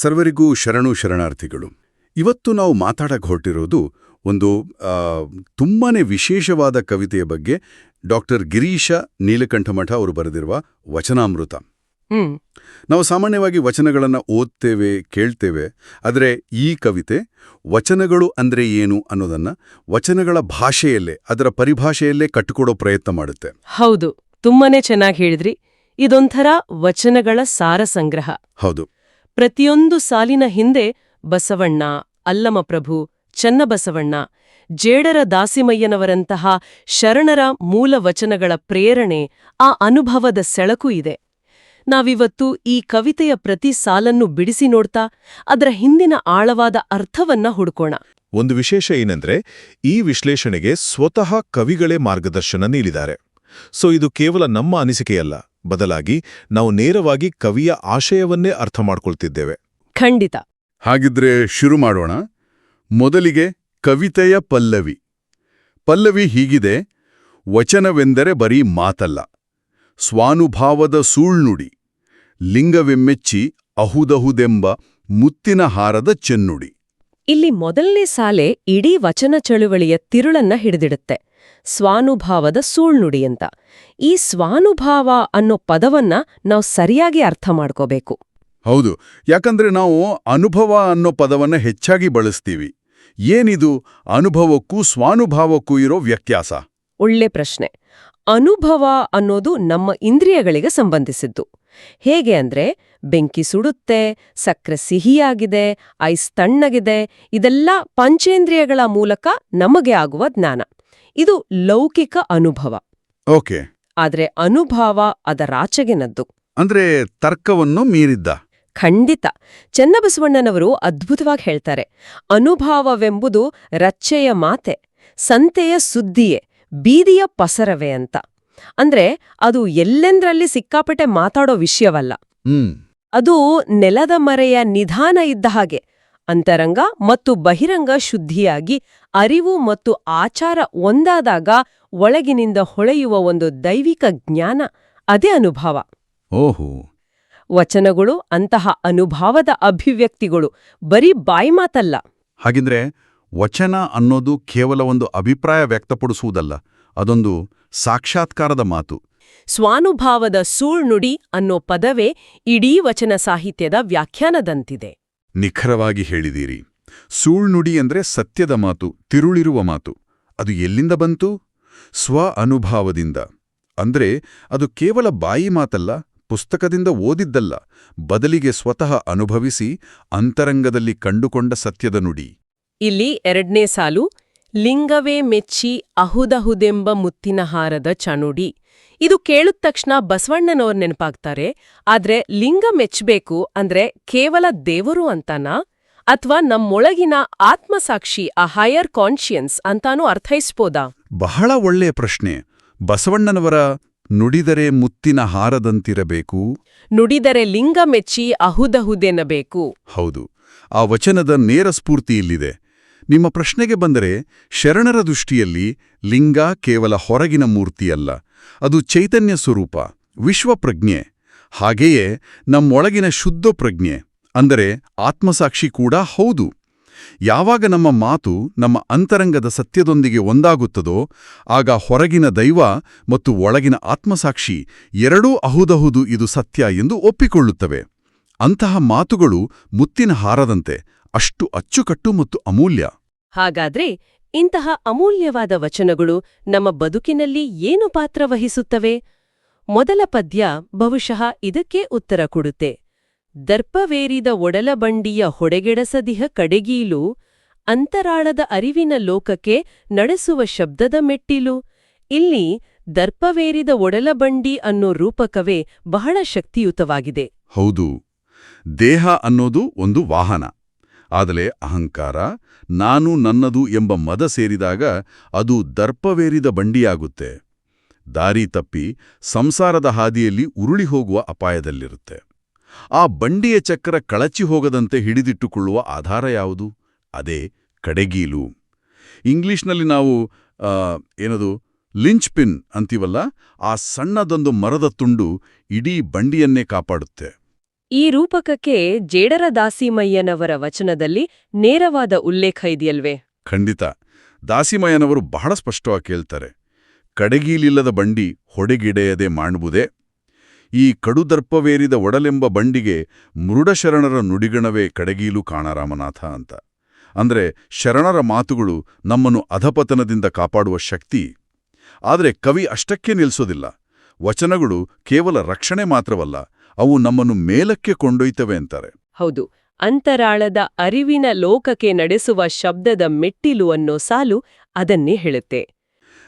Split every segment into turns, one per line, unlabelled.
ಸರ್ವರಿಗೂ ಶರಣು ಶರಣಾರ್ಥಿಗಳು. ಇವತ್ತು ನಾವು ಮಾತಾಡಕ್ಕೆ ಹೊರಟಿರೋದು ಒಂದು ತುಂಬಾ ತುಂಬಾನೇ ವಿಶೇಷವಾದ ಕವಿತೆಯ ಬಗ್ಗೆ ಡಾಕ್ಟರ್ ಗಿರೀಶ ನೀಲಕಂಠಮಠ ಅವರು ಬರೆದಿರುವ ವಚನಾಮೃತ. ನಾವು ಸಾಮಾನ್ಯವಾಗಿ ವಚನಗಳನ್ನು ಓದ್ತೇವೆ ಕೇಳ್ತೇವೆ ಆದರೆ ಈ ಕವಿತೆ ವಚನಗಳು ಅಂದ್ರೆ ಏನು ಅನ್ನೋದನ್ನ ವಚನಗಳ ಭಾಷೆಯಲ್ಲೇ ಅದರ ಪರಿಭಾಷೆಯಲ್ಲೇ ಕಟ್ಟಿಕೊಡೋ ಪ್ರಯತ್ನ ಮಾಡುತ್ತೆ.
ಹೌದು. ತುಂಬಾನೇ ಚೆನ್ನಾಗಿ ಹೇಳಿದ್ರಿ. ಇದೊಂಥರ ವಚನಗಳ ಸಾರ ಸಂಗ್ರಹ.
ಹೌದು.
ಪ್ರತಿಯೊಂದು ಸಾಲಿನ ಹಿಂದೆ ಬಸವಣ್ಣ, ಅಲ್ಲಮಪ್ರಭು, ಚನ್ನಬಸವಣ್ಣ, ಜೇಡರ ದಾಸಿಮಯ್ಯನವರಂತಹ ಶರಣರ ಮೂಲ ವಚನಗಳ ಪ್ರೇರಣೆ ಆ ಅನುಭವದ ಸೆಳಕು ಇದೆ. ನಾವಿವತ್ತು ಈ ಕವಿತೆಯ ಪ್ರತಿ ಸಾಲನ್ನು ಬಿಡಿಸಿ ನೋಡ್ತಾ ಅದರ ಹಿಂದಿನ ಆಳವಾದ ಅರ್ಥವನ್ನ ಹುಡುಕೋಣ.
ಒಂದು ವಿಶೇಷ ಏನಂದ್ರೆ ಈ ವಿಶ್ಲೇಷಣೆಗೆ ಸ್ವತಃ ಕವಿಗಳೇ ಮಾರ್ಗದರ್ಶನ ನೀಡಿದ್ದಾರೆ. ಸೊ ಇದು ಕೇವಲ ನಮ್ಮ ಅನಿಸಿಕೆಯಲ್ಲ ಬದಲಾಗಿ ನಾವು ನೇರವಾಗಿ ಕವಿಯ ಆಶಯವನ್ನೇ ಅರ್ಥ ಮಾಡ್ಕೊಳ್ತಿದ್ದೇವೆ.
ಖಂಡಿತ.
ಹಾಗಿದ್ರೆ ಶುರು ಮಾಡೋಣ. ಮೊದಲಿಗೆ ಕವಿತೆಯ ಪಲ್ಲವಿ. ಪಲ್ಲವಿ ಹೀಗಿದೆ ವಚನವೆಂದರೆ ಬರೀ ಮಾತಲ್ಲ ಸ್ವಾನುಭಾವದ ಸೂಳ್ನುಡಿ ಲಿಂಗವೆಮ್ಮೆಚ್ಚಿ ಅಹುದಹುದೆಂಬ ಮುತ್ತಿನ ಹಾರದ ಚೆನ್ನುಡಿ.
ಇಲ್ಲಿ ಮೊದಲನೇ ಸಾಲೆ ಇಡೀ ವಚನ ಚಳುವಳಿಯ ತಿರುಳನ್ನ ಹಿಡಿದಿಡುತ್ತೆ. ಸ್ವಾನುಭಾವದ ಸೂಳ್ನುಡಿ ಅಂತ. ಈ ಸ್ವಾನುಭಾವ ಅನ್ನೋ ಪದವನ್ನ ನಾವು ಸರಿಯಾಗಿ ಅರ್ಥ ಮಾಡ್ಕೋಬೇಕು.
ಹೌದು. ಯಾಕಂದ್ರೆ ನಾವು ಅನುಭವ ಅನ್ನೋ ಪದವನ್ನ ಹೆಚ್ಚಾಗಿ ಬಳಸ್ತೀವಿ. ಏನಿದು? ಅನುಭವಕ್ಕೂ ಸ್ವಾನುಭಾವಕ್ಕೂ ಇರೋ ವ್ಯತ್ಯಾಸ.
ಒಳ್ಳೆ ಪ್ರಶ್ನೆ. ಅನುಭವ ಅನ್ನೋದು ನಮ್ಮ ಇಂದ್ರಿಯಗಳಿಗೆ ಸಂಬಂಧಿಸಿದ್ದು. ಹೇಗೆ ಅಂದ್ರೆ ಬೆಂಕಿ ಸುಡುತ್ತೆ ಸಕ್ಕರೆ ಸಿಹಿಯಾಗಿದೆ ಐಸ್ ತಣ್ಣಗಿದೆ ಇದೆಲ್ಲ ಪಂಚೇಂದ್ರಿಯಗಳ ಮೂಲಕ ನಮಗೆ ಆಗುವ ಜ್ಞಾನ. ಇದು ಲೌಕಿಕ ಅನುಭವ.
ಓಕೆ.
ಆದ್ರೆ ಅನುಭವ ಅದರಾಚೆಗಿನದ್ದು
ಅಂದ್ರೆ ತರ್ಕವನ್ನು ಮೀರಿದ್ದ.
ಖಂಡಿತ. ಚೆನ್ನಬಸವಣ್ಣನವರು ಅದ್ಭುತವಾಗಿ ಹೇಳ್ತಾರೆ. ಅನುಭಾವವೆಂಬುದು ರಚ್ಚೆಯ ಮಾತೆ ಸಂತೆಯ ಸುದ್ದಿಯೇ ಬೀದಿಯ ಪಸರವೇ ಅಂತ. ಅಂದ್ರೆ ಅದು ಎಲ್ಲೆಂದ್ರಲ್ಲಿ ಸಿಕ್ಕಾಪಟ್ಟೆ ಮಾತಾಡೋ ವಿಷಯವಲ್ಲ. ಅದು ನೆಲದ ಮರೆಯ ನಿಧಾನ ಇದ್ದ ಹಾಗೆ. ಅಂತರಂಗ ಮತ್ತು ಬಹಿರಂಗ ಶುದ್ಧಿಯಾಗಿ ಅರಿವು ಮತ್ತು ಆಚಾರ ಒಂದಾದಾಗ ಒಳಗಿನಿಂದ ಹೊಳೆಯುವ ಒಂದು ದೈವಿಕ ಜ್ಞಾನ ಅದೇ ಅನುಭವ.
ಓಹೋ.
ವಚನಗಳು ಅಂತಹ ಅನುಭವದ ಅಭಿವ್ಯಕ್ತಿಗಳು ಬರೀ ಬಾಯಿ ಮಾತಲ್ಲ.
ಹಾಗಿದ್ರೆ ವಚನ ಅನ್ನೋದು ಕೇವಲ ಒಂದು ಅಭಿಪ್ರಾಯ ವ್ಯಕ್ತಪಡಿಸುವುದಲ್ಲ ಅದೊಂದು ಸಾಕ್ಷಾತ್ಕಾರದ ಮಾತು.
ಸ್ವಾನುಭಾವದ ಸೂಳ್ನುಡಿ ಅನ್ನೋ ಪದವೇ ಇಡೀ ವಚನ ಸಾಹಿತ್ಯದ ವ್ಯಾಖ್ಯಾನದಂತಿದೆ.
ನಿಖರವಾಗಿ ಹೇಳಿದೀರಿ ಸೂಳ್ನುಡಿ ಅಂದ್ರೆ ಸತ್ಯದ ಮಾತು ತಿರುಳಿರುವ ಮಾತು. ಅದು ಎಲ್ಲಿಂದ ಬಂತು? ಸ್ವ ಅನುಭಾವದಿಂದ. ಅಂದ್ರೆ ಅದು ಕೇವಲ ಬಾಯಿ ಮಾತಲ್ಲ ಪುಸ್ತಕದಿಂದ ಓದಿದ್ದಲ್ಲ ಬದಲಿಗೆ ಸ್ವತಃ ಅನುಭವಿಸಿ ಅಂತರಂಗದಲ್ಲಿ ಕಂಡುಕೊಂಡ ಸತ್ಯದ ನುಡಿ.
ಇಲ್ಲಿ ಎರಡನೇ ಸಾಲು ಲಿಂಗವೇ ಮೆಚ್ಚಿ ಅಹುದಹುದೆಂಬ ಮುತ್ತಿನ ಹಾರದ ಚನುಡಿ ಇದು ಕೇಳಿದ ತಕ್ಷಣ ಬಸವಣ್ಣನವರು ನೆನಪಾಗ್ತಾರೆ ಆದ್ರೆ ಲಿಂಗ ಮೆಚ್ಚಬೇಕು ಅಂದ್ರೆ ಕೇವಲ ದೇವರು ಅಂತನಾ? ಅಥವಾ ನಮ್ಮೊಳಗಿನ ಆತ್ಮಸಾಕ್ಷಿ ಆ ಹೈಯರ್ ಕಾನ್ಶಿಯನ್ಸ್ ಅಂತಾನೂ ಅರ್ಥೈಸ್ಬೋದಾ?
ಬಹಳ ಒಳ್ಳೆಯ ಪ್ರಶ್ನೆ. ಬಸವಣ್ಣನವರ ನುಡಿದರೆ ಮುತ್ತಿನ ಹಾರದಂತಿರಬೇಕು?
ನುಡಿದರೆ ಲಿಂಗ ಮೆಚ್ಚಿ ಅಹುದಹುದೆನ್ನಬೇಕು.
ಹೌದು. ಆ ವಚನದ ನೇರ ಸ್ಫೂರ್ತಿ ಇಲ್ಲಿದೆ. ನಿಮ್ಮ ಪ್ರಶ್ನೆಗೆ ಬಂದರೆ ಶರಣರ ದೃಷ್ಟಿಯಲ್ಲಿ ಲಿಂಗ ಕೇವಲ ಹೊರಗಿನ ಮೂರ್ತಿಯಲ್ಲ, ಅದು ಚೈತನ್ಯ ಸ್ವರೂಪ ವಿಶ್ವಪ್ರಜ್ಞೆ ಹಾಗೆಯೇ ನಮ್ಮೊಳಗಿನ ಶುದ್ಧ ಪ್ರಜ್ಞೆ, ಅಂದರೆ ಆತ್ಮಸಾಕ್ಷಿ ಕೂಡ ಹೌದು. ಯಾವಾಗ ನಮ್ಮ ಮಾತು ನಮ್ಮ ಅಂತರಂಗದ ಸತ್ಯದೊಂದಿಗೆ ಒಂದಾಗುತ್ತದೋ, ಆಗ ಹೊರಗಿನ ದೈವ ಮತ್ತು ಒಳಗಿನ ಆತ್ಮಸಾಕ್ಷಿ ಎರಡೂ ಅಹುದಹುದು ಇದು ಸತ್ಯ ಎಂದು ಒಪ್ಪಿಕೊಳ್ಳುತ್ತವೆ. ಅಂತಹ ಮಾತುಗಳು ಮುತ್ತಿನ ಹಾರದಂತೆ ಅಷ್ಟು ಅಚ್ಚುಕಟ್ಟು ಮತ್ತು ಅಮೂಲ್ಯ.
ಹಾಗಾದ್ರೆ ಇಂತಹ ಅಮೂಲ್ಯವಾದ ವಚನಗಳು ನಮ್ಮ ಬದುಕಿನಲ್ಲಿ ಏನು ಪಾತ್ರ ವಹಿಸುತ್ತವೆ? ಮೊದಲ ಪದ್ಯ ಬಹುಶಃ ಇದಕ್ಕೆ ಉತ್ತರ ಕೊಡುತ್ತೆ. ದರ್ಪವೇರಿದ ಒಡಲಬಂಡಿಯ ಹೊಡೆಗೆಡಸದಿಹ ಕಡೆಗೀಲು ಅಂತರಾಳದ ಅರಿವಿನ ಲೋಕಕ್ಕೆ ನಡೆಸುವ ಶಬ್ದದ ಮೆಟ್ಟಿಲು. ಇಲ್ಲಿ ದರ್ಪವೇರಿದ ಒಡಲಬಂಡಿ ಅನ್ನೋ ರೂಪಕವೇ ಬಹಳ ಶಕ್ತಿಯುತವಾಗಿದೆ.
ಹೌದು. ದೇಹ ಅನ್ನೋದು ಒಂದು ವಾಹನ. ಆದರೆ ಅಹಂಕಾರ, ನಾನು ನನ್ನದು ಎಂಬ ಮದ ಸೇರಿದಾಗ ಅದು ದರ್ಪವೇರಿದ ಬಂಡಿಯಾಗುತ್ತೆ. ದಾರಿ ತಪ್ಪಿ ಸಂಸಾರದ ಹಾದಿಯಲ್ಲಿ ಉರುಳಿ ಹೋಗುವ ಅಪಾಯದಲ್ಲಿರುತ್ತೆ. ಆ ಬಂಡಿಯ ಚಕ್ರ ಕಳಚಿ ಹೋಗದಂತೆ ಹಿಡಿದಿಟ್ಟುಕೊಳ್ಳುವ ಆಧಾರ ಯಾವುದು? ಅದೇ ಕಡೆಗೀಲು. ಇಂಗ್ಲಿಷ್ನಲ್ಲಿ ನಾವು ಏನದು, ಲಿಂಚ್ ಪಿನ್ ಅಂತೀವಲ್ಲ, ಆ ಸಣ್ಣದೊಂದು ಮರದ ತುಂಡು ಇಡೀ ಬಂಡಿಯನ್ನೇ ಕಾಪಾಡುತ್ತೆ.
ಈ ರೂಪಕಕ್ಕೆ ಜೇಡರ ದಾಸಿಮಯ್ಯನವರ ವಚನದಲ್ಲಿ ನೇರವಾದ ಉಲ್ಲೇಖ ಇದೆಯಲ್ವೇ?
ಖಂಡಿತ. ದಾಸಿಮಯ್ಯನವರು ಬಹಳ ಸ್ಪಷ್ಟವಾಗಿ ಕೇಳ್ತಾರೆ. ಕಡೆಗೀಲಿಲ್ಲದ ಬಂಡಿ ಹೊಡೆಗಿಡೆಯದೆ ಮಾಡುವುದೇ ಈ ಕಡುದರ್ಪವೇರಿದ ಒಡಲೆಂಬ ಬಂಡಿಗೆ ಮೃಡಶರಣರ ನುಡಿಗಣವೇ ಕಡೆಗೀಲು ಕಾಣರಾಮನಾಥ ಅಂತ. ಅಂದ್ರೆ ಶರಣರ ಮಾತುಗಳು ನಮ್ಮನ್ನು ಅಧಪತನದಿಂದ ಕಾಪಾಡುವ ಶಕ್ತಿ. ಆದರೆ ಕವಿ ಅಷ್ಟಕ್ಕೆ ನಿಲ್ಸೋದಿಲ್ಲ. ವಚನಗಳು ಕೇವಲ ರಕ್ಷಣೆ ಮಾತ್ರವಲ್ಲ ಅವು ನಮ್ಮನ್ನು ಮೇಲಕ್ಕೆ ಕೊಂಡೊಯ್ತವೆ ಅಂತಾರೆ.
ಹೌದು ಅಂತರಾಳದ ಅರಿವಿನ ಲೋಕಕ್ಕೆ ನಡೆಸುವ ಶಬ್ದದ ಮೆಟ್ಟಿಲು ಅನ್ನೋ ಸಾಲು ಅದನ್ನೇ ಹೇಳುತ್ತೆ.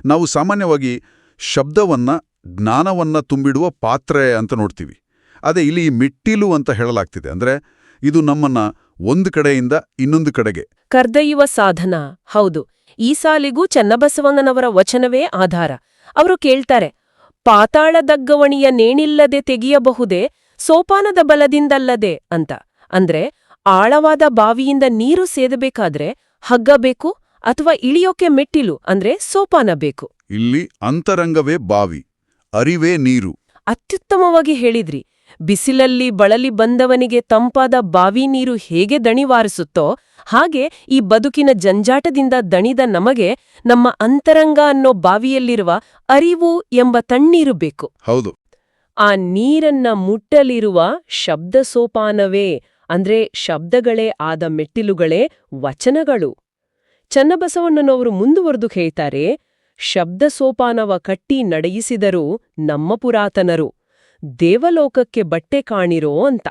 ನಾವು ಸಾಮಾನ್ಯವಾಗಿ ಶಬ್ದವನ್ನ ಜ್ಞಾನವನ್ನ ತುಂಬಿಡುವ ಪಾತ್ರೆ ಅಂತ ನೋಡ್ತೀವಿ. ಅದೇ ಇಲ್ಲಿ ಮೆಟ್ಟಿಲು ಅಂತ ಹೇಳಲಾಗ್ತಿದೆ. ಅಂದ್ರೆ ಇದು ನಮ್ಮನ್ನ ಒಂದು ಕಡೆಯಿಂದ ಇನ್ನೊಂದು ಕಡೆಗೆ.
ಕರ್ದೊಯ್ಯುವ ಸಾಧನ. ಹೌದು ಈ ಸಾಲಿಗೂ ಚನ್ನಬಸವಣ್ಣನವರ ವಚನವೇ ಆಧಾರ. ಅವರು ಕೇಳ್ತಾರೆ ಪಾತಾಳದಗ್ಗವಣಿಯ ನೇಣಿಲ್ಲದೆ ತೆಗೆಯಬಹುದೇ? ಸೋಪಾನದ ಬಲದಿಂದಲ್ಲದೆ ಅಂತ. ಅಂದ್ರೆ ಆಳವಾದ ಬಾವಿಯಿಂದ ನೀರು ಸೇದಬೇಕಾದ್ರೆ ಹಗ್ಗ ಬೇಕು ಅಥವಾ ಇಳಿಯೋಕೆ ಮೆಟ್ಟಿಲು ಅಂದ್ರೆ ಸೋಪಾನ ಬೇಕು.
ಇಲ್ಲಿ ಅಂತರಂಗವೇ ಬಾವಿ ಅರಿವೇ ನೀರು.
ಅತ್ಯುತ್ತಮವಾಗಿ ಹೇಳಿದ್ರಿ. ಬಿಸಿಲಲ್ಲಿ ಬಳಲಿ ಬಂದವನಿಗೆ ತಂಪಾದ ಬಾವಿ ನೀರು ಹೇಗೆ ದಣಿವಾರಿಸುತ್ತೋ ಹಾಗೆ ಈ ಬದುಕಿನ ಜಂಜಾಟದಿಂದ ದಣಿದ ನಮಗೆ ನಮ್ಮ ಅಂತರಂಗ ಅನ್ನೋ ಬಾವಿಯಲ್ಲಿರುವ ಅರಿವು ಎಂಬ ತಣ್ಣೀರು ಬೇಕು.
ಹೌದು.
ಆ ನೀರನ್ನ ಮುಟ್ಟಲಿರುವ ಶಬ್ದ ಸೋಪಾನವೇ ಅಂದ್ರೆ ಶಬ್ದಗಳೇ ಆದ ಮೆಟ್ಟಿಲುಗಳೇ ವಚನಗಳು. ಚನ್ನಬಸವಣ್ಣನವರು ಮುಂದುವರೆದು ಹೇಳ್ತಾರೆ ಶಬ್ದ ಸೋಪಾನವ ಕಟ್ಟಿ ನಡೆಯಿಸಿದರು ನಮ್ಮ ಪುರಾತನರು ದೇವಲೋಕಕ್ಕೆ ಬಟ್ಟೆ ಕಾಣಿರೋ ಅಂತ.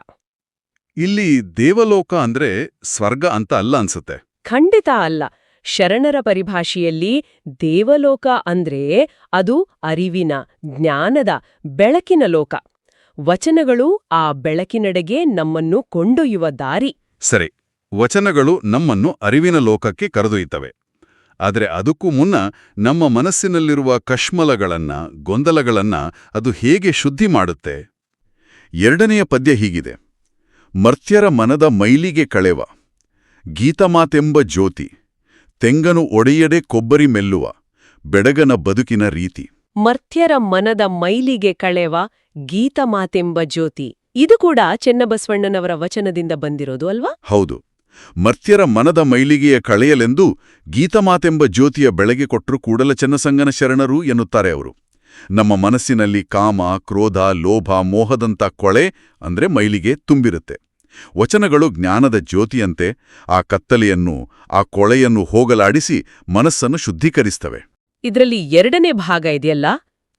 ಇಲ್ಲಿ ದೇವಲೋಕ ಅಂದ್ರೆ ಸ್ವರ್ಗ ಅಂತ ಅಲ್ಲ ಅನ್ಸುತ್ತೆ.
ಖಂಡಿತ ಅಲ್ಲ. ಶರಣರ ಪರಿಭಾಷೆಯಲ್ಲಿ ದೇವಲೋಕ ಅಂದ್ರೆ ಅದು ಅರಿವಿನ ಜ್ಞಾನದ ಬೆಳಕಿನ ಲೋಕ. ವಚನಗಳು ಆ ಬೆಳಕಿನೆಡೆಗೆ ನಮ್ಮನ್ನು ಕೊಂಡೊಯ್ಯುವ ದಾರಿ.
ಸರಿ. ವಚನಗಳು ನಮ್ಮನ್ನು ಅರಿವಿನ ಲೋಕಕ್ಕೆ ಕರೆದೊಯ್ತವೆ ಆದರೆ ಅದಕ್ಕೂ ಮುನ್ನ ನಮ್ಮ ಮನಸ್ಸಿನಲ್ಲಿರುವ ಕಶ್ಮಲಗಳನ್ನ ಗೊಂದಲಗಳನ್ನ ಅದು ಹೇಗೆ ಶುದ್ಧಿ ಮಾಡುತ್ತೆ? ಎರಡನೆಯ ಪದ್ಯ ಹೀಗಿದೆ. ಮರ್ತ್ಯರ ಮನದ ಮೈಲಿಗೆ ಕಳೆವ. ಗೀತಮಾತೆಂಬ ಜ್ಯೋತಿ ತೆಂಗನು ಒಡೆಯಡೆ ಕೊಬ್ಬರಿ ಮೆಲ್ಲುವ ಬೆಡಗನ ಬದುಕಿನ ರೀತಿ.
ಮರ್ತ್ಯರ ಮನದ ಮೈಲಿಗೆ ಕಳೆವ ಗೀತಮಾತೆಂಬ ಜ್ಯೋತಿ. ಇದು ಕೂಡ ಚೆನ್ನಬಸವಣ್ಣನವರ ವಚನದಿಂದ ಬಂದಿರೋದು ಅಲ್ವಾ?
ಹೌದು. ಮರ್ತ್ಯರ ಮನದ ಮೈಲಿಗೆಯ ಕಳೆಯಲೆಂದು ಗೀತಮಾತೆಂಬ ಜ್ಯೋತಿಯ ಬೆಳಗ್ಗೆ ಕೊಟ್ಟರು ಕೂಡಲ ಚೆನ್ನಸಂಗನ ಶರಣರು ಎನ್ನುತ್ತಾರೆ ಅವರು. ನಮ್ಮ ಮನಸ್ಸಿನಲ್ಲಿ ಕಾಮ, ಕ್ರೋಧ, ಲೋಭ, ಮೋಹದಂಥ ಕೊಳೆ ಅಂದ್ರೆ ಮೈಲಿಗೆ ತುಂಬಿರುತ್ತೆ. ವಚನಗಳು ಜ್ಞಾನದ ಜ್ಯೋತಿಯಂತೆ ಆ ಕತ್ತಲೆಯನ್ನು, ಆ ಕೊಳೆಯನ್ನು ಹೋಗಲಾಡಿಸಿ ಮನಸ್ಸನ್ನು ಶುದ್ಧೀಕರಿಸ್ತವೆ.
ಇದರಲ್ಲಿ ಎರಡನೇ ಭಾಗ ಇದೆಯಲ್ಲ?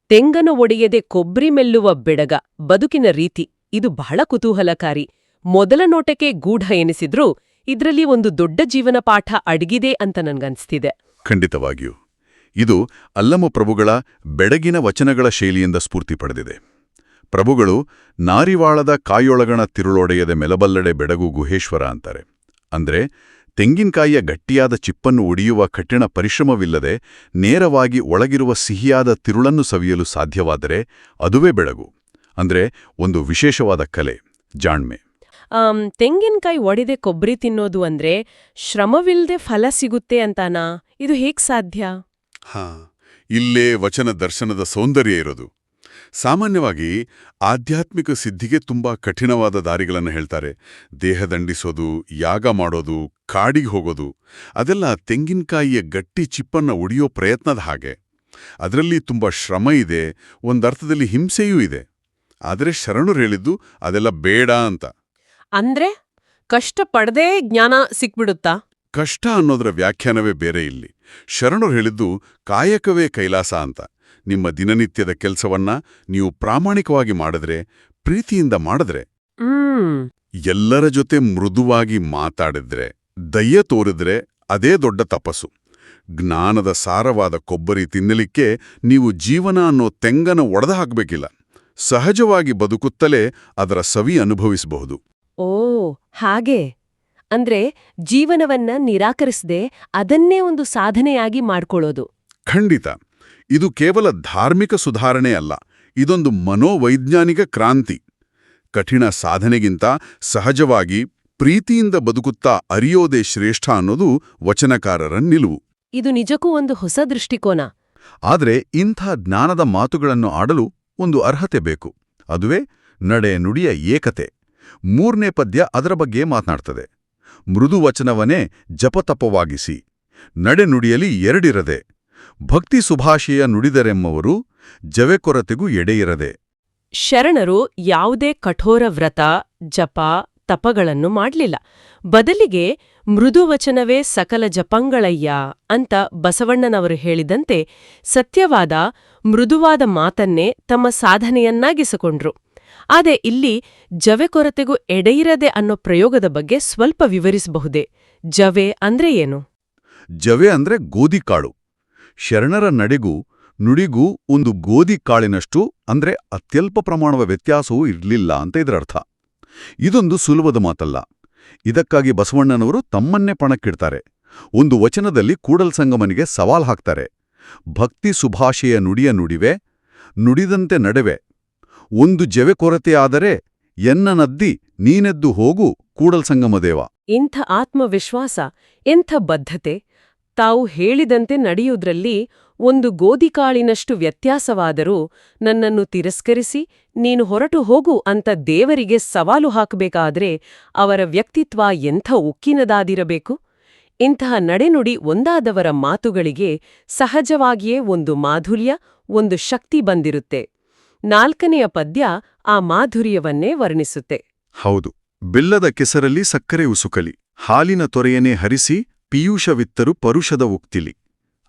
ತೆಂಗನ ಒಡೆಯದೆ ಕೊಬ್ಬರಿ ಮೆಲ್ಲುವ ಬೆಡಗ, ಬದುಕಿನ ರೀತಿ. ಇದು ಬಹಳ ಕುತೂಹಲಕಾರಿ. ಮೊದಲ ನೋಟಕ್ಕೆ ಗೂಢ ಎನಿಸಿದ್ರೂ ಇದ್ರಲ್ಲಿ ಒಂದು ದೊಡ್ಡ ಜೀವನ ಪಾಠ ಅಡಗಿದೆ ಅಂತ ನನ್ಗನ್ಸ್ತಿದೆ.
ಖಂಡಿತವಾಗಿಯೂ. ಇದು ಅಲ್ಲಮ ಪ್ರಭುಗಳ ಬೆಡಗಿನ ವಚನಗಳ ಶೈಲಿಯಿಂದ ಸ್ಫೂರ್ತಿ ಪಡೆದಿದೆ. ಪ್ರಭುಗಳು ನಾರಿವಾಳದ ಕಾಯೊಳಗಣ ತಿರುಳೊಡೆಯದೆ ಮೆಲಬಲ್ಲಡೆ ಬೆಡಗು ಗುಹೇಶ್ವರ ಅಂತಾರೆ. ಅಂದ್ರೆ, ತೆಂಗಿನಕಾಯಿಯ ಗಟ್ಟಿಯಾದ ಚಿಪ್ಪನ್ನು ಒಡೆಯುವ ಕಠಿಣ ಪರಿಶ್ರಮವಿಲ್ಲದೆ ನೇರವಾಗಿ ಒಳಗಿರುವ ಸಿಹಿಯಾದ ತಿರುಳನ್ನು ಸವಿಯಲು ಸಾಧ್ಯವಾದರೆ ಅದುವೇ ಬೆಳಗು ಅಂದ್ರೆ, ಒಂದು ವಿಶೇಷವಾದ ಕಲೆ, ಜಾಣ್ಮೆ.
ತೆಂಗಿನಕಾಯಿ ಒಡೆದೆ ಕೊಬ್ಬರಿ ತಿನ್ನೋದು ಅಂದ್ರೆ ಶ್ರಮವಿಲ್ಲದೆ ಫಲ ಸಿಗುತ್ತೆ ಅಂತಾನಾ? ಇದು ಹೇಗ್ ಸಾಧ್ಯ?
ಹಾ, ಇಲ್ಲೇ ವಚನ ದರ್ಶನದ ಸೌಂದರ್ಯ ಇರೋದು. ಸಾಮಾನ್ಯವಾಗಿ ಆಧ್ಯಾತ್ಮಿಕ ಸಿದ್ಧಿಗೆ ತುಂಬಾ ಕಠಿಣವಾದ ದಾರಿಗಳನ್ನು ಹೇಳ್ತಾರೆ. ದೇಹ ದಂಡಿಸೋದು, ಯಾಗ ಮಾಡೋದು, ಕಾಡಿಗೆ ಹೋಗೋದು, ಅದೆಲ್ಲ ತೆಂಗಿನಕಾಯಿಯ ಗಟ್ಟಿ ಚಿಪ್ಪನ್ನ ಒಡೆಯೋ ಪ್ರಯತ್ನದ ಹಾಗೆ. ಅದರಲ್ಲಿ ತುಂಬಾ ಶ್ರಮ ಇದೆ, ಒಂದರ್ಥದಲ್ಲಿ ಹಿಂಸೆಯೂ ಇದೆ. ಆದರೆ ಶರಣರು ಹೇಳಿದ್ದು ಅದೆಲ್ಲ ಬೇಡ ಅಂತ.
ಅಂದ್ರೆ ಕಷ್ಟ ಪಡದೇ ಜ್ಞಾನ ಸಿಕ್ಬಿಡುತ್ತಾ?
ಕಷ್ಟ ಅನ್ನೋದರ ವ್ಯಾಖ್ಯಾನವೇ ಬೇರೆ ಇಲ್ಲಿ. ಶರಣರು ಹೇಳಿದ್ದು ಕಾಯಕವೇ ಕೈಲಾಸ ಅಂತ. ನಿಮ್ಮ ದಿನನಿತ್ಯದ ಕೆಲಸವನ್ನ ನೀವು ಪ್ರಾಮಾಣಿಕವಾಗಿ ಮಾಡಿದ್ರೆ ಪ್ರೀತಿಯಿಂದ ಮಾಡಿದ್ರೆ ಎಲ್ಲರ ಜೊತೆ ಮೃದುವಾಗಿ ಮಾತಾಡಿದ್ರೆ ದಯ್ಯ ತೋರಿದ್ರೆ ಅದೇ ದೊಡ್ಡ ತಪಸ್ಸು. ಜ್ಞಾನದ ಸಾರವಾದ ಕೊಬ್ಬರಿ ತಿನ್ನಲಿಕ್ಕೆ ನೀವು ಜೀವನ ಅನ್ನೋ ತೆಂಗನ ಒಡೆದ ಹಾಕಬೇಕಿಲ್ಲ. ಸಹಜವಾಗಿ ಬದುಕುತ್ತಲೇ ಅದರ ಸವಿ ಅನುಭವಿಸಬಹುದು.
ಓ ಹಾಗೆ. ಅಂದ್ರೆ ಜೀವನವನ್ನ ನಿರಾಕರಿಸದೆ ಅದನ್ನೇ ಒಂದು ಸಾಧನೆಯಾಗಿ ಮಾಡ್ಕೊಳ್ಳೋದು.
ಖಂಡಿತ. ಇದು ಕೇವಲ ಧಾರ್ಮಿಕ ಸುಧಾರಣೆ ಅಲ್ಲ ಇದೊಂದು ಮನೋವೈಜ್ಞಾನಿಕ ಕ್ರಾಂತಿ. ಕಠಿಣ ಸಾಧನೆಗಿಂತ ಸಹಜವಾಗಿ ಪ್ರೀತಿಯಿಂದ ಬದುಕುತ್ತಾ ಅರಿಯೋದೇ ಶ್ರೇಷ್ಠ ಅನ್ನೋದು ವಚನಕಾರರ ನಿಲುವು.
ಇದು ನಿಜಕ್ಕೂ ಒಂದು ಹೊಸ ದೃಷ್ಟಿಕೋನ.
ಆದರೆ ಇಂಥ ಜ್ಞಾನದ ಮಾತುಗಳನ್ನು ಆಡಲು ಒಂದು ಅರ್ಹತೆ ಬೇಕು. ಅದುವೇ ನಡೆ ನುಡಿಯ ಏಕತೆ. ಮೂರನೇ ಪದ್ಯ ಅದರ ಬಗ್ಗೆ ಮಾತನಾಡ್ತದೆ. ಮೃದು ವಚನವನ್ನೇ ಜಪತಪವಾಗಿಸಿ. ನಡೆನುಡಿಯಲಿ ಎರಡಿರದೆ. ಭಕ್ತಿ ಸುಭಾಷೆಯ ನುಡಿದರೆಮ್ಮವರು ಜವೆಕೊರತೆಗೂ ಎಡೆಯಿರದೆ.
ಶರಣರು ಯಾವುದೇ ಕಠೋರ ವ್ರತ, ಜಪ, ತಪಗಳನ್ನು ಮಾಡಲಿಲ್ಲ. ಬದಲಿಗೆ ಮೃದುವಚನವೇ ಸಕಲ ಜಪಂಗಳಯ್ಯ ಅಂತ ಬಸವಣ್ಣನವರು ಹೇಳಿದಂತೆ ಸತ್ಯವಾದ, ಮೃದುವಾದ ಮಾತನ್ನೇ ತಮ್ಮ ಸಾಧನೆಯನ್ನಾಗಿಸಿಕೊಂಡ್ರು. ಆದೆ ಇಲ್ಲಿ ಜವೆ ಕೊರತೆಗೂ ಎಡೆಯಿರದೆ ಅನ್ನೋ ಪ್ರಯೋಗದ ಬಗ್ಗೆ ಸ್ವಲ್ಪ ವಿವರಿಸಬಹುದೇ? ಜವೆ ಅಂದ್ರೆ ಏನು?
ಜವೆ ಅಂದ್ರೆ ಗೋಧಿಕಾಳು ಶರಣರ ನಡೆಗೂ, ನುಡಿಗೂ ಒಂದು ಗೋಧಿ ಕಾಳಿನಷ್ಟು ಅಂದ್ರೆ ಅತ್ಯಲ್ಪ ಪ್ರಮಾಣದ ವ್ಯತ್ಯಾಸವೂ ಇರಲಿಲ್ಲ ಅಂತ ಇದರರ್ಥ. ಇದೊಂದು ಸುಲಭದ ಮಾತಲ್ಲ. ಇದಕ್ಕಾಗಿ ಬಸವಣ್ಣನವರು ತಮ್ಮನ್ನೇ ಪಣಕ್ಕಿಡ್ತಾರೆ. ಒಂದು ವಚನದಲ್ಲಿ ಕೂಡಲ್ ಸಂಗಮನಿಗೆ ಸವಾಲ್ ಹಾಕ್ತಾರೆ. ಭಕ್ತಿ ಸುಭಾಷೆಯ ನುಡಿಯ ನುಡಿವೆ, ನುಡಿದಂತೆ ನಡೆವೆ ಒಂದು ಜವೆ ಕೊರತೆಯಾದರೆ ಎನ್ನ ನದ್ದಿ ನೀನೆದ್ದು ಹೋಗು ಕೂಡಲ್ ಸಂಗಮದೇವ
ಇಂಥ ಆತ್ಮವಿಶ್ವಾಸ, ಎಂಥ ಬದ್ಧತೆ, ತಾವು ಹೇಳಿದಂತೆ ನಡೆಯುವುದರಲ್ಲಿ ಒಂದು ಗೋಧಿಕಾಳಿನಷ್ಟು ವ್ಯತ್ಯಾಸವಾದರೂ ನನ್ನನ್ನು ತಿರಸ್ಕರಿಸಿ ನೀನು ಹೊರಟು ಹೋಗು ಅಂತ ದೇವರಿಗೆ ಸವಾಲು ಹಾಕಬೇಕಾದರೆ ಅವರ ವ್ಯಕ್ತಿತ್ವ ಎಂಥ ಉಕ್ಕಿನದಾದಿರಬೇಕು? ಇಂತಹ ನಡೆನುಡಿ ಒಂದಾದವರ ಮಾತುಗಳಿಗೆ ಸಹಜವಾಗಿಯೇ ಒಂದು ಮಾಧುರ್ಯ, ಒಂದು ಶಕ್ತಿ ಬಂದಿರುತ್ತೆ. ನಾಲ್ಕನೆಯ ಪದ್ಯ ಆ ಮಾಧುರ್ಯವನ್ನೇ ವರ್ಣಿಸುತ್ತೆ.
ಹೌದು, ಬೆಲ್ಲದ ಕೆಸರಲ್ಲಿ ಸಕ್ಕರೆ ಉಸುಕಲಿ, ಹಾಲಿನ ತೊರೆಯನೇ ಹರಿಸಿ, ಪಿಯೂಷವಿತ್ತರು ಪರುಷದ ಉಕ್ತಿಲಿ.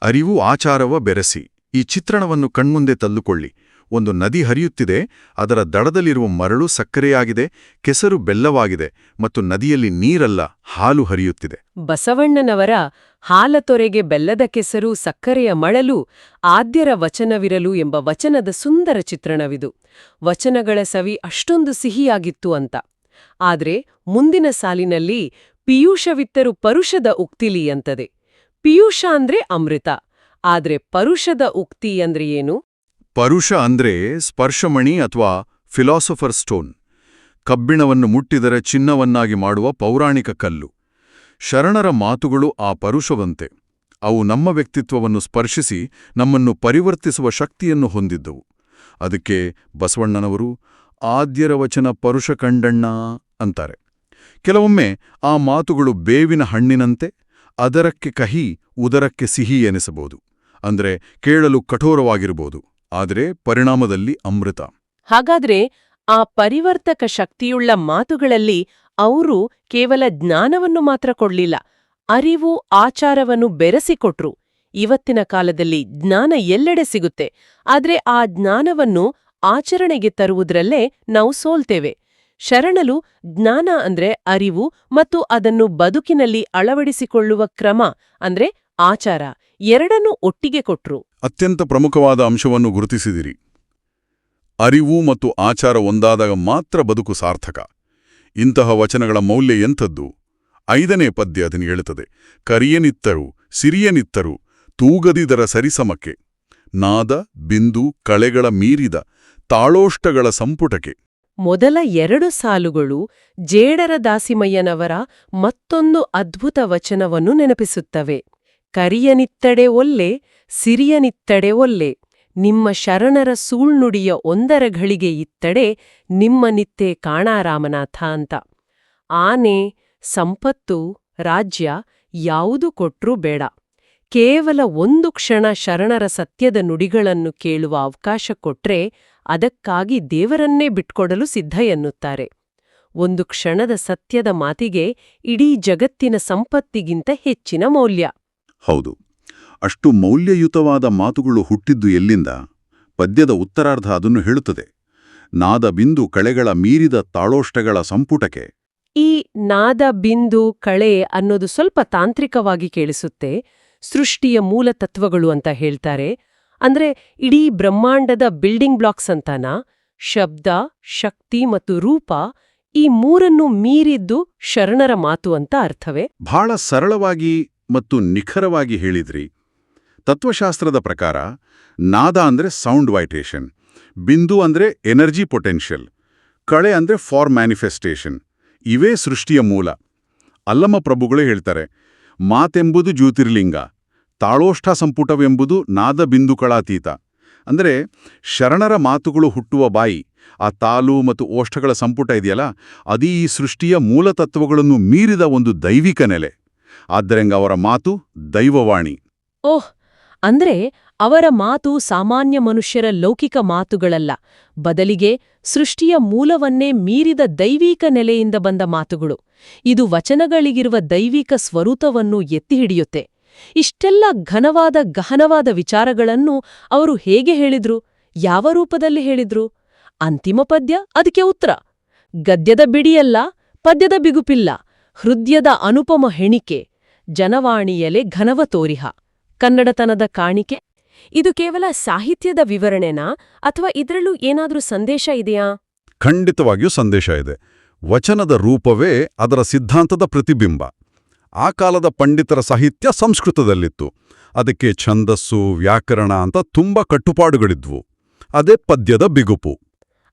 ಅರಿವು, ಆಚಾರವ ಬೆರೆಸಿ, ಈ ಚಿತ್ರಣವನ್ನು ಕಣ್ಮುಂದೆ ತಲ್ಲುಕೊಳ್ಳಿ ಒಂದು ನದಿ ಹರಿಯುತ್ತಿದೆ, ಅದರ ದಡದಲ್ಲಿರುವ ಮರಳು ಸಕ್ಕರೆಯಾಗಿದೆ, ಕೆಸರು ಬೆಲ್ಲವಾಗಿದೆ ಮತ್ತು ನದಿಯಲ್ಲಿ ನೀರಲ್ಲ, ಹಾಲು ಹರಿಯುತ್ತಿದೆ.
ಬಸವಣ್ಣನವರ ಹಾಲ ತೊರೆಗೆ ಬೆಲ್ಲದ ಕೆಸರು, ಸಕ್ಕರೆಯ ಮಳಲು ಆದ್ಯರ ವಚನವಿರಲು ಎಂಬ ವಚನದ ಸುಂದರ ಚಿತ್ರಣವಿದು. ವಚನಗಳ ಸವಿ ಅಷ್ಟೊಂದು ಸಿಹಿಯಾಗಿತ್ತು ಅಂತ. ಆದ್ರೆ ಮುಂದಿನ ಸಾಲಿನಲ್ಲಿ ಪಿಯೂಷವಿತ್ತರು ಪರುಷದ ಉಕ್ತಿಲಿ ಅಂತದೆ. ಪಿಯೂಷ ಅಂದ್ರೆ ಅಮೃತ. ಆದ್ರೆ ಪರುಷದ ಉಕ್ತಿ ಅಂದ್ರೆ ಏನು?
ಪರುಷ ಅಂದ್ರೆ ಸ್ಪರ್ಶಮಣಿ ಅಥವಾ ಫಿಲಾಸಫರ್ ಸ್ಟೋನ್. ಕಬ್ಬಿಣವನ್ನು ಮುಟ್ಟಿದರೆ ಚಿನ್ನವನ್ನಾಗಿ ಮಾಡುವ ಪೌರಾಣಿಕ ಕಲ್ಲು. ಶರಣರ ಮಾತುಗಳು ಆ ಪರುಷವಂತೆ. ಅವು ನಮ್ಮ ವ್ಯಕ್ತಿತ್ವವನ್ನು ಸ್ಪರ್ಶಿಸಿ ನಮ್ಮನ್ನು ಪರಿವರ್ತಿಸುವ ಶಕ್ತಿಯನ್ನು ಹೊಂದಿದ್ದವು. ಅದಕ್ಕೆ ಬಸವಣ್ಣನವರು ಆದ್ಯರ ವಚನ ಪರುಷ ಕಂಡಣ್ಣ ಅಂತಾರೆ. ಕೆಲವೊಮ್ಮೆ ಆ ಮಾತುಗಳು ಬೇವಿನ ಹಣ್ಣಿನಂತೆ, ಅದರಕ್ಕೆ ಕಹಿ, ಉದರಕ್ಕೆ ಸಿಹಿ ಎನಿಸಬಹುದು. ಅಂದರೆ ಕೇಳಲು ಕಠೋರವಾಗಿರಬಹುದು. ಆದರೆ ಪರಿಣಾಮದಲ್ಲಿ ಅಮೃತ.
ಹಾಗಾದ್ರೆ ಆ ಪರಿವರ್ತಕ ಶಕ್ತಿಯುಳ್ಳ ಮಾತುಗಳಲ್ಲಿ ಅವರು ಕೇವಲ ಜ್ಞಾನವನ್ನು ಮಾತ್ರ ಕೊಡ್ಲಿಲ್ಲ, ಅರಿವು ಆಚಾರವನ್ನು ಬೆರೆಸಿಕೊಟ್ರು. ಇವತ್ತಿನ ಕಾಲದಲ್ಲಿ ಜ್ಞಾನ ಎಲ್ಲೆಡೆ ಸಿಗುತ್ತೆ, ಆದ್ರೆ ಆ ಜ್ಞಾನವನ್ನು ಆಚರಣೆಗೆ ತರುವುದರಲ್ಲೇ ನಾವು ಸೋಲ್ತೇವೆ. ಶರಣಲು ಜ್ಞಾನ ಅಂದ್ರೆ ಅರಿವು ಮತ್ತು ಅದನ್ನು ಬದುಕಿನಲ್ಲಿ ಅಳವಡಿಸಿಕೊಳ್ಳುವ ಕ್ರಮ ಅಂದ್ರೆ ಆಚಾರ, ಎರಡನ್ನೂ ಒಟ್ಟಿಗೆ ಕೊಟ್ರು.
ಅತ್ಯಂತ ಪ್ರಮುಖವಾದ ಅಂಶವನ್ನು ಗುರುತಿಸಿದಿರಿ. ಅರಿವು ಮತ್ತು ಆಚಾರ ಒಂದಾದಾಗ ಮಾತ್ರ ಬದುಕು ಸಾರ್ಥಕ. ಇಂತಹ ವಚನಗಳ ಮೌಲ್ಯ ಎಂಥದ್ದು? ಐದನೇ ಪದ್ಯ ಅದನ್ನು ಹೇಳುತ್ತದೆ. ಕರಿಯನಿತ್ತರು, ಸಿರಿಯನಿತ್ತರು, ತೂಗದಿದರ ಸರಿಸಮಕ್ಕೆ. ನಾದ, ಬಿಂದು, ಕಳೆಗಳ ಮೀರಿದ, ತಾಳೋಷ್ಟಗಳ ಸಂಪುಟಕ್ಕೆ.
ಮೊದಲ ಎರಡು ಸಾಲುಗಳು ಜೇಡರ ದಾಸಿಮಯ್ಯನವರ ಮತ್ತೊಂದು ಅದ್ಭುತ ವಚನವನ್ನು ನೆನಪಿಸುತ್ತವೆ. ಕರಿಯನಿತ್ತಡೆ ಒಲ್ಲೆ, ಸಿರಿಯನಿತ್ತಡೆ ಒಲ್ಲೆ. ನಿಮ್ಮ ಶರಣರ ಸೂಳ್ನುಡಿಯ ಒಂದರ ಘಳಿಗೆ ಇತ್ತಡೆ, ನಿಮ್ಮ ನಿತ್ತೆ ಕಾಣಾರಾಮನಾಥ ಅಂತ. ಆನೆ, ಸಂಪತ್ತು, ರಾಜ್ಯ ಯಾವುದು ಕೊಟ್ರೂ ಬೇಡ. ಕೇವಲ ಒಂದು ಕ್ಷಣ ಶರಣರ ಸತ್ಯದ ನುಡಿಗಳನ್ನು ಕೇಳುವ ಅವಕಾಶ ಕೊಟ್ರೆ ಅದಕ್ಕಾಗಿ ದೇವರನ್ನೇ ಬಿಟ್ಕೊಡಲು ಸಿದ್ಧ ಎನ್ನುತ್ತಾರೆ. ಒಂದು ಕ್ಷಣದ ಸತ್ಯದ ಮಾತಿಗೆ ಇಡೀ ಜಗತ್ತಿನ ಸಂಪತ್ತಿಗಿಂತ ಹೆಚ್ಚಿನ ಮೌಲ್ಯ.
ಹೌದು. ಅಷ್ಟು ಮೌಲ್ಯಯುತವಾದ ಮಾತುಗಳು ಹುಟ್ಟಿದ್ದು ಎಲ್ಲಿಂದ? ಪದ್ಯದ ಉತ್ತರಾರ್ಧ ಅದನ್ನು ಹೇಳುತ್ತದೆ. ನಾದ ಬಿಂದು ಕಳೆಗಳ ಮೀರಿದ ತಾಳೋಷ್ಟಗಳ ಸಂಪುಟಕ್ಕೆ.
ಈ ನಾದ ಬಿಂದು ಕಳೆ ಅನ್ನೋದು ಸ್ವಲ್ಪ ತಾಂತ್ರಿಕವಾಗಿ ಕೇಳಿಸುತ್ತೆ. ಸೃಷ್ಟಿಯ ಮೂಲ ತತ್ವಗಳು ಅಂತ ಹೇಳ್ತಾರೆ. ಅಂದ್ರೆ ಇಡೀ ಬ್ರಹ್ಮಾಂಡದ ಬಿಲ್ಡಿಂಗ್ ಬ್ಲಾಕ್ಸ್ ಅಂತಾನ? ಶಬ್ದ ಶಕ್ತಿ ಮತ್ತು ರೂಪ ಈ ಮೂರನ್ನು ಮೀರಿದ್ದು ಶರಣರ ಮಾತು ಅಂತ ಅರ್ಥವೇ?
ಬಹಳ ಸರಳವಾಗಿ ಮತ್ತು ನಿಖರವಾಗಿ ಹೇಳಿದ್ರಿ. ತತ್ವಶಾಸ್ತ್ರದ ಪ್ರಕಾರ, ನಾದ ಅಂದ್ರೆ ಸೌಂಡ್ ವೈಟೇಷನ್ ಬಿಂದು ಅಂದ್ರೆ ಎನರ್ಜಿ ಪೊಟೆನ್ಷಿಯಲ್ ಕಳೆ ಅಂದ್ರೆ ಫಾರ್ ಮ್ಯಾನಿಫೆಸ್ಟೇಷನ್ ಇವೇ ಸೃಷ್ಟಿಯ ಮೂಲ. ಅಲ್ಲಮ ಪ್ರಭುಗಳೇ ಹೇಳ್ತಾರೆ, ಮಾತೆಂಬುದು ಜ್ಯೋತಿರ್ಲಿಂಗ, ತಾಳೋಷ್ಠ ಸಂಪುಟವೆಂಬುದು ನಾದ ಬಿಂದುಕಳಾತೀತ. ಅಂದರೆ ಶರಣರ ಮಾತುಗಳು ಹುಟ್ಟುವ ಬಾಯಿ, ಆ ತಾಲು ಮತ್ತು ಓಷ್ಠಗಳ ಸಂಪುಟ ಇದೆಯಲ್ಲ, ಅದೀ ಈ ಸೃಷ್ಟಿಯ ಮೂಲತತ್ವಗಳನ್ನು ಮೀರಿದ ಒಂದು ದೈವಿಕ ನೆಲೆ. ಆದ್ದರಿಂದ ಅವರ ಮಾತು ದೈವವಾಣಿ.
ಓಹ್, ಅಂದ್ರೆ ಅವರ ಮಾತು ಸಾಮಾನ್ಯ ಮನುಷ್ಯರ ಲೌಕಿಕ ಮಾತುಗಳಲ್ಲ, ಬದಲಿಗೆ ಸೃಷ್ಟಿಯ ಮೂಲವನ್ನೇ ಮೀರಿದ ದೈವಿಕ ನೆಲೆಯಿಂದ ಬಂದ ಮಾತುಗಳು. ಇದು ವಚನಗಳಿಗಿರುವ ದೈವಿಕ ಸ್ವರೂಪವನ್ನು ಎತ್ತಿಹಿಡಿಯುತ್ತೆ. ಇಷ್ಟೆಲ್ಲ ಘನವಾದ ಗಹನವಾದ ವಿಚಾರಗಳನ್ನು ಅವರು ಹೇಗೆ ಹೇಳಿದ್ರು? ಯಾವ ರೂಪದಲ್ಲಿ ಹೇಳಿದ್ರು? ಅಂತಿಮ ಪದ್ಯ ಅದಕ್ಕೆ ಉತ್ತರ. ಗದ್ಯದ ಬಿಡಿಯಲ್ಲ, ಪದ್ಯದ ಬಿಗುಪಿಲ್ಲ, ಹೃದಯದ ಅನುಪಮ ಹೆಣಿಕೆ. ಜನವಾಣಿಯಲೆ ಘನವ ತೋರಿಹ. ಕನ್ನಡತನದ ಕಾಣಿಕೆ? ಇದು ಕೇವಲ ಸಾಹಿತ್ಯದ ವಿವರಣೆನಾ? ಅಥವಾ ಇದರಲ್ಲೂ ಏನಾದರೂ ಸಂದೇಶ ಇದೆಯಾ?
ಖಂಡಿತವಾಗಿಯೂ ಸಂದೇಶ ಇದೆ. ವಚನದ ರೂಪವೇ ಅದರ ಸಿದ್ಧಾಂತದ ಪ್ರತಿಬಿಂಬ. ಆ ಕಾಲದ ಪಂಡಿತರ ಸಾಹಿತ್ಯ ಸಂಸ್ಕೃತದಲ್ಲಿತ್ತು. ಅದಕ್ಕೆ ಛಂದಸ್ಸು ವ್ಯಾಕರಣ ಅಂತ ತುಂಬ ಕಟ್ಟುಪಾಡುಗಳಿದ್ವು. ಅದೇ ಪದ್ಯದ ಬಿಗುಪು.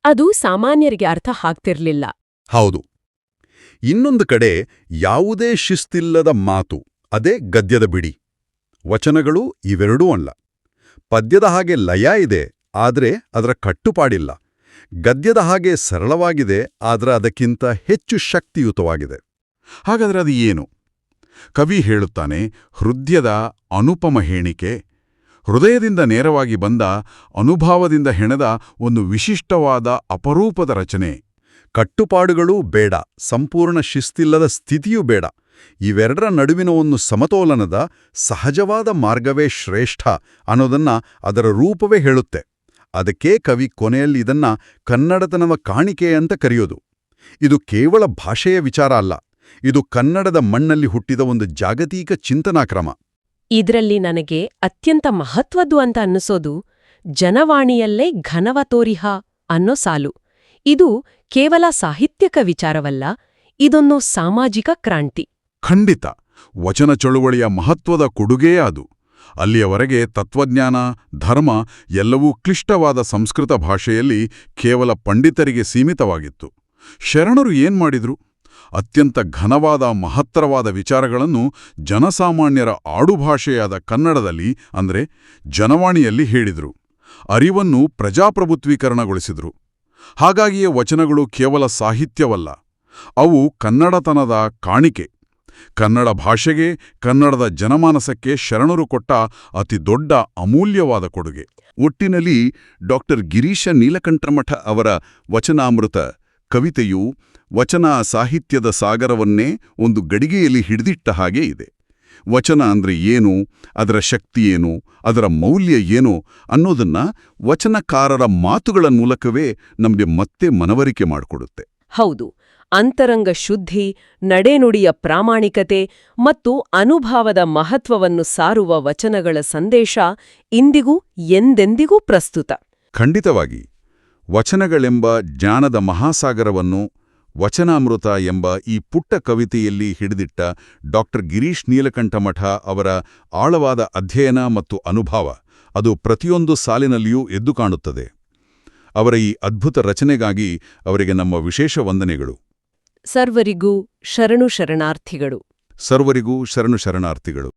ಅದು ಸಾಮಾನ್ಯರಿಗೆ ಅರ್ಥ ಆಗ್ತಿರ್ಲಿಲ್ಲ.
ಹೌದು. ಇನ್ನೊಂದು ಕಡೆ ಯಾವುದೇ ಶಿಸ್ತಿಲ್ಲದ ಮಾತು, ಅದೇ ಗದ್ಯದ ಬಿಡಿ. ವಚನಗಳು ಇವೆರಡೂ ಅಲ್ಲ. ಪದ್ಯದ ಹಾಗೆ ಲಯ ಇದೆ, ಆದರೆ ಅದರ ಕಟ್ಟುಪಾಡಿಲ್ಲ. ಗದ್ಯದ ಹಾಗೆ ಸರಳವಾಗಿದೆ, ಆದರೆ ಅದಕ್ಕಿಂತ ಹೆಚ್ಚು ಶಕ್ತಿಯುತವಾಗಿದೆ. ಹಾಗಾದರೆ ಅದು ಏನು? ಕವಿ ಹೇಳುತ್ತಾನೆ, ಹೃದಯದ ಅನುಪಮ ಹೇಳಿಕೆ ಹೃದಯದಿಂದ ನೇರವಾಗಿ ಬಂದ ಅನುಭಾವದಿಂದ ಹೆಣೆದ ಒಂದು ವಿಶಿಷ್ಟವಾದ ಅಪರೂಪದ ರಚನೆ ಕಟ್ಟುಪಾಡುಗಳೂ ಬೇಡ, ಸಂಪೂರ್ಣ ಶಿಸ್ತಿಲ್ಲದ ಸ್ಥಿತಿಯೂ ಬೇಡ. ಇವೆರಡರ ನಡುವಿನ ಒಂದು ಸಮತೋಲನದ ಸಹಜವಾದ ಮಾರ್ಗವೇ ಶ್ರೇಷ್ಠ ಅನ್ನೋದನ್ನ ಅದರ ರೂಪವೇ ಹೇಳುತ್ತೆ. ಅದಕ್ಕೆ ಕವಿ ಕೊನೆಯಲ್ಲಿ ಇದನ್ನ ಕನ್ನಡತನವ ಕಾಣಿಕೆ ಅಂತ ಕರೆಯೋದು. ಇದು ಕೇವಲ ಭಾಷೆಯ ವಿಚಾರ ಅಲ್ಲ, ಇದು ಕನ್ನಡದ ಮಣ್ಣಲ್ಲಿ ಹುಟ್ಟಿದ ಒಂದು ಜಾಗತಿಕ ಚಿಂತನಾಕ್ರಮ.
ಇದರಲ್ಲಿ ನನಗೆ ಅತ್ಯಂತ ಮಹತ್ವದ್ದು ಅಂತ ಅನ್ನಿಸೋದು, ಜನವಾಣಿಯಲ್ಲೇ ಘನವ ತೋರಿಹ ಅನ್ನೋ ಸಾಲು. ಇದು ಕೇವಲ ಸಾಹಿತ್ಯಕ ವಿಚಾರವಲ್ಲ, ಇದೊಂದು ಸಾಮಾಜಿಕ ಕ್ರಾಂತಿ.
ಖಂಡಿತ. ವಚನ ಚಳುವಳಿಯ ಮಹತ್ವದ ಕೊಡುಗೆಯೇ ಅದು. ಅಲ್ಲಿಯವರೆಗೆ ತತ್ವಜ್ಞಾನ, ಧರ್ಮ ಎಲ್ಲವೂ ಕ್ಲಿಷ್ಟವಾದ ಸಂಸ್ಕೃತ ಭಾಷೆಯಲ್ಲಿ ಕೇವಲ ಪಂಡಿತರಿಗೆ ಸೀಮಿತವಾಗಿತ್ತು. ಶರಣರು ಏನ್ಮಾಡಿದ್ರು ಅತ್ಯಂತ ಘನವಾದ, ಮಹತ್ತರವಾದ ವಿಚಾರಗಳನ್ನು ಜನಸಾಮಾನ್ಯರ ಆಡುಭಾಷೆಯಾದ ಕನ್ನಡದಲ್ಲಿ, ಅಂದ್ರೆ ಜನವಾಣಿಯಲ್ಲಿ ಹೇಳಿದರು. ಅರಿವನ್ನು ಪ್ರಜಾಪ್ರಭುತ್ವೀಕರಣಗೊಳಿಸಿದ್ರು. ಹಾಗಾಗಿಯೇ ವಚನಗಳು ಕೇವಲ ಸಾಹಿತ್ಯವಲ್ಲ, ಅವು ಕನ್ನಡತನದ ಕಾಣಿಕೆ. ಕನ್ನಡ ಭಾಷೆಗೆ, ಕನ್ನಡದ ಜನಮಾನಸಕ್ಕೆ ಶರಣರು ಕೊಟ್ಟ ಅತಿ ದೊಡ್ಡ ಅಮೂಲ್ಯವಾದ ಕೊಡುಗೆ. ಒಟ್ಟಿನಲ್ಲಿ ಡಾಕ್ಟರ್ ಗಿರೀಶ ನೀಲಕಂಠಮಠ ಅವರ ವಚನಾಮೃತ ಕವಿತೆಯು ವಚನ ಸಾಹಿತ್ಯದ ಸಾಗರವನ್ನೇ ಒಂದು ಗಡಿಗೆಯಲ್ಲಿ ಹಿಡಿದಿಟ್ಟ ಹಾಗೆ ಇದೆ. ವಚನ ಅಂದರೆ ಏನು ಅದರ ಶಕ್ತಿ ಏನು ಅದರ ಮೌಲ್ಯ ಏನು ಅನ್ನೋದನ್ನ ವಚನಕಾರರ ಮಾತುಗಳ ಮೂಲಕವೇ ನಮಗೆ ಮತ್ತೆ ಮನವರಿಕೆ ಮಾಡಿಕೊಡುತ್ತೆ.
ಹೌದು ಅಂತರಂಗ ಶುದ್ಧಿ ನಡೆನುಡಿಯ ಪ್ರಾಮಾಣಿಕತೆ ಮತ್ತು ಅನುಭಾವದ ಮಹತ್ವವನ್ನು ಸಾರುವ ವಚನಗಳ ಸಂದೇಶ ಇಂದಿಗೂ ಎಂದೆಂದಿಗೂ ಪ್ರಸ್ತುತ.
ಖಂಡಿತವಾಗಿ ವಚನಗಳೆಂಬ ಜ್ಞಾನದ ಮಹಾಸಾಗರವನ್ನು ವಚನಾಮೃತ ಎಂಬ ಈ ಪುಟ್ಟ ಕವಿತೆಯಲ್ಲಿ ಹಿಡಿದಿಟ್ಟ ಡಾಕ್ಟರ್ ಗಿರೀಶ್ ನೀಲಕಂಠಮಠ ಅವರ ಆಳವಾದ ಅಧ್ಯಯನ ಮತ್ತು ಅನುಭವ ಅದು ಪ್ರತಿಯೊಂದು ಸಾಲಿನಲ್ಲಿಯೂ ಎದ್ದು ಕಾಣುತ್ತದೆ. ಅವರ ಈ ಅದ್ಭುತ ರಚನೆಗಾಗಿ ಅವರಿಗೆ ನಮ್ಮ ವಿಶೇಷ ವಂದನೆಗಳು.
ಸರ್ವರಿಗೂ ಶರಣು ಶರಣಾರ್ಥಿಗಳು.
ಸರ್ವರಿಗೂ ಶರಣು ಶರಣಾರ್ಥಿಗಳು.